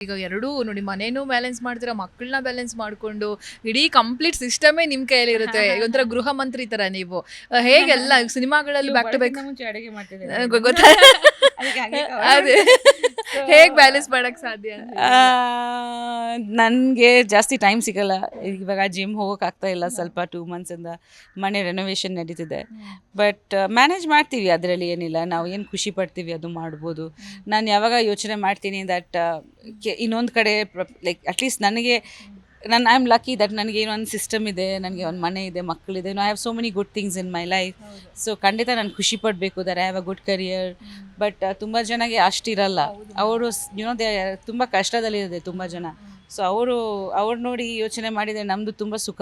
ಈಗ ಎರಡೂ ನೋಡಿ ಮನೇನೂ ಬ್ಯಾಲೆನ್ಸ್ ಮಾಡ್ತೀರಾ ಮಕ್ಕಳನ್ನ ಬ್ಯಾಲೆನ್ಸ್ ಮಾಡ್ಕೊಂಡು ಇಡೀ ಕಂಪ್ಲೀಟ್ ಸಿಸ್ಟಮೇ ನಿಮ್ ಕೈಯಲ್ಲಿ ಇರುತ್ತೆ. ಒಂಥರ ಗೃಹ ಮಂತ್ರಿ ತರ ನೀವು. ಹೇಗೆಲ್ಲ ಸಿನಿಮಾಗಳಲ್ಲಿ ಬ್ಯಾಕ್ ಟು ಬ್ಯಾಕ್ ಅಡುಗೆ ಗೊತ್ತಾ? cover ಅದೇ. ಹೇಗೆ ಬ್ಯಾಲೆನ್ಸ್ ಮಾಡಕ್ ಸಾಧ್ಯ ನನಗೆ ಜಾಸ್ತಿ ಟೈಮ್ ಸಿಗಲ್ಲ. ಇವಾಗ ಜಿಮ್ ಹೋಗೋಕ್ಕಾಗ್ತಾ ಆಗ್ತಾ ಇಲ್ಲ ಸ್ವಲ್ಪ ಟೂ ಮಂತ್ಸಿಂದ ಮನೆ ರೆನೋವೇಷನ್ ನಡೀತಿದೆ. ಬಟ್ ಮ್ಯಾನೇಜ್ ಮಾಡ್ತೀವಿ. ಅದರಲ್ಲಿ ಏನಿಲ್ಲ. ನಾವು ಏನು ಖುಷಿ ಪಡ್ತೀವಿ ಅದು ಮಾಡ್ಬೋದು. ನಾನು ಯಾವಾಗ ಯೋಚನೆ ಮಾಡ್ತೀನಿ ದಟ್ ಇನ್ನೊಂದು ಕಡೆ ಲೈಕ್ ಅಟ್ಲೀಸ್ಟ್ ನನಗೆ ನನ್ನ ಐ ಆಮ್ ಲಕ್ಕಿ ದಟ್ ನನಗೆ ಏನೋ ಒಂದು ಸಿಸ್ಟಮ್ ಇದೆ ನನಗೆ ಒಂದು ಮನೆ ಇದೆ ಮಕ್ಕಳಿದೆ I have so many good things in my life so ಖಂಡಿತ ನಾನು ಖುಷಿ ಪಡಬೇಕು there I have a good career but ತುಂಬ ಜನಗೆ ಅಷ್ಟಿರಲ್ಲ ಅವರು ಯುನೋ ದೇ ತುಂಬ ಕಷ್ಟದಲ್ಲಿದೆ ತುಂಬ ಜನ. ಸೊ ಅವರು ಅವ್ರು ನೋಡಿ ಯೋಚನೆ ಮಾಡಿದರೆ ನಮ್ಮದು ತುಂಬ ಸುಖ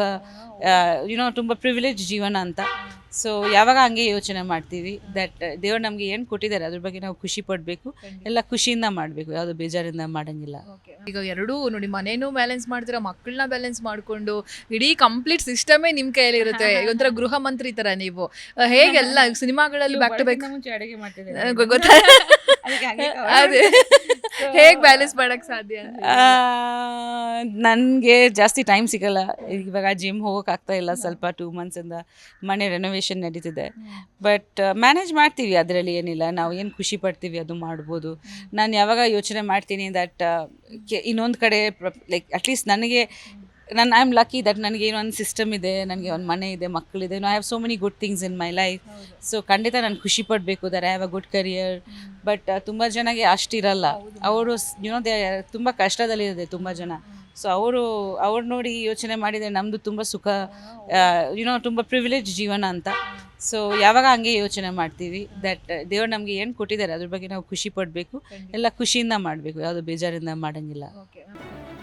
ಯುನೋ ತುಂಬ ಪ್ರಿವಿಲೇಜ್ ಜೀವನ ಅಂತ. ಸೊ ಯಾವಾಗ ಹಂಗೆ ಯೋಚನೆ ಮಾಡ್ತೀವಿ ದಟ್ ದೇವ್ರು ನಮಗೆ ಏನು ಕೊಟ್ಟಿದ್ದಾರೆ ಅದ್ರ ಬಗ್ಗೆ ನಾವು ಖುಷಿ ಪಡಬೇಕು. ಎಲ್ಲ ಖುಷಿಯಿಂದ ಮಾಡಬೇಕು ಯಾವುದು ಬೇಜಾರಿಂದ ಮಾಡಂಗಿಲ್ಲ. ಈಗ ಎರಡೂ ನೋಡಿ ಮನೇನೂ ಬ್ಯಾಲೆನ್ಸ್ ಮಾಡ್ತೀರಾ ಮಕ್ಕಳನ್ನ ಬ್ಯಾಲೆನ್ಸ್ ಮಾಡ್ಕೊಂಡು ಇಡೀ ಕಂಪ್ಲೀಟ್ ಸಿಸ್ಟಮೇ ನಿಮ್ಮ ಕೈಯಲ್ಲಿ ಇರುತ್ತೆ. ಒಂಥರ ಗೃಹ ಮಂತ್ರಿ ತರ ನೀವು. ಹೇಗೆಲ್ಲ ಸಿನಿಮಾಗಳಲ್ಲಿ ಬ್ಯಾಕ್ ಟು ಬ್ಯಾಕ್ ಅಡುಗೆ ಮಾಡ್ತಿದ್ದೆ ಗೊತ್ತಾ? ಅದೇ. So- ಬ್ಯಾಲೆನ್ಸ್ ಮಾಡಕ್ ಸಾಧ್ಯ ನನಗೆ ಜಾಸ್ತಿ ಟೈಮ್ ಸಿಗಲ್ಲ. ಇವಾಗ ಜಿಮ್ ಹೋಗೋಕೆ ಆಗ್ತಾ ಇಲ್ಲ ಸ್ವಲ್ಪ ಟೂ ಮಂತ್ಸಿಂದ ಮನೆ ರೆನೋವೇಷನ್ ನಡೀತಿದೆ. ಬಟ್ ಮ್ಯಾನೇಜ್ ಮಾಡ್ತೀವಿ. ಅದರಲ್ಲಿ ಏನಿಲ್ಲ. ನಾವು ಏನು ಖುಷಿ ಪಡ್ತೀವಿ ಅದು ಮಾಡ್ಬೋದು. ನಾನು ಯಾವಾಗ ಯೋಚನೆ ಮಾಡ್ತೀನಿ ದಟ್ ಇನ್ನೊಂದು ಕಡೆ ಲೈಕ್ ಅಟ್ಲೀಸ್ಟ್ ನನಗೆ ನನ್ನ ಐ ಆಮ್ ಲಕ್ಕಿ ದಟ್ ನನಗೆ ಏನೋ ಒಂದು ಸಿಸ್ಟಮ್ ಇದೆ ನನಗೆ ಒಂದು ಮನೆ ಇದೆ ಮಕ್ಕಳಿದೆ I have so many good things in my life so ಖಂಡಿತ ನಾನು ಖುಷಿ ಪಡಬೇಕು there I have a good career but ತುಂಬ ಜನಗೆ ಅಷ್ಟಿರಲ್ಲ. ಅವರು ಯುನೋ ದೇ ತುಂಬ ಕಷ್ಟದಲ್ಲಿದೆ ತುಂಬ ಜನ. ಸೊ ಅವರು ಅವ್ರು ನೋಡಿ ಯೋಚನೆ ಮಾಡಿದರೆ ನಮ್ಮದು ತುಂಬ ಸುಖ ಯುನೋ ತುಂಬ ಪ್ರಿವಿಲೇಜ್ ಜೀವನ ಅಂತ. ಸೊ ಯಾವಾಗ ಹಂಗೆ ಯೋಚನೆ ಮಾಡ್ತೀವಿ ದಟ್ ದೇವ್ರು ನಮಗೆ ಏನು ಕೊಟ್ಟಿದ್ದಾರೆ ಅದ್ರ ಬಗ್ಗೆ ನಾವು ಖುಷಿ ಪಡಬೇಕು. ಎಲ್ಲ ಖುಷಿಯಿಂದ ಮಾಡಬೇಕು ಯಾವುದು ಬೇಜಾರಿಂದ ಮಾಡಂಗಿಲ್ಲ.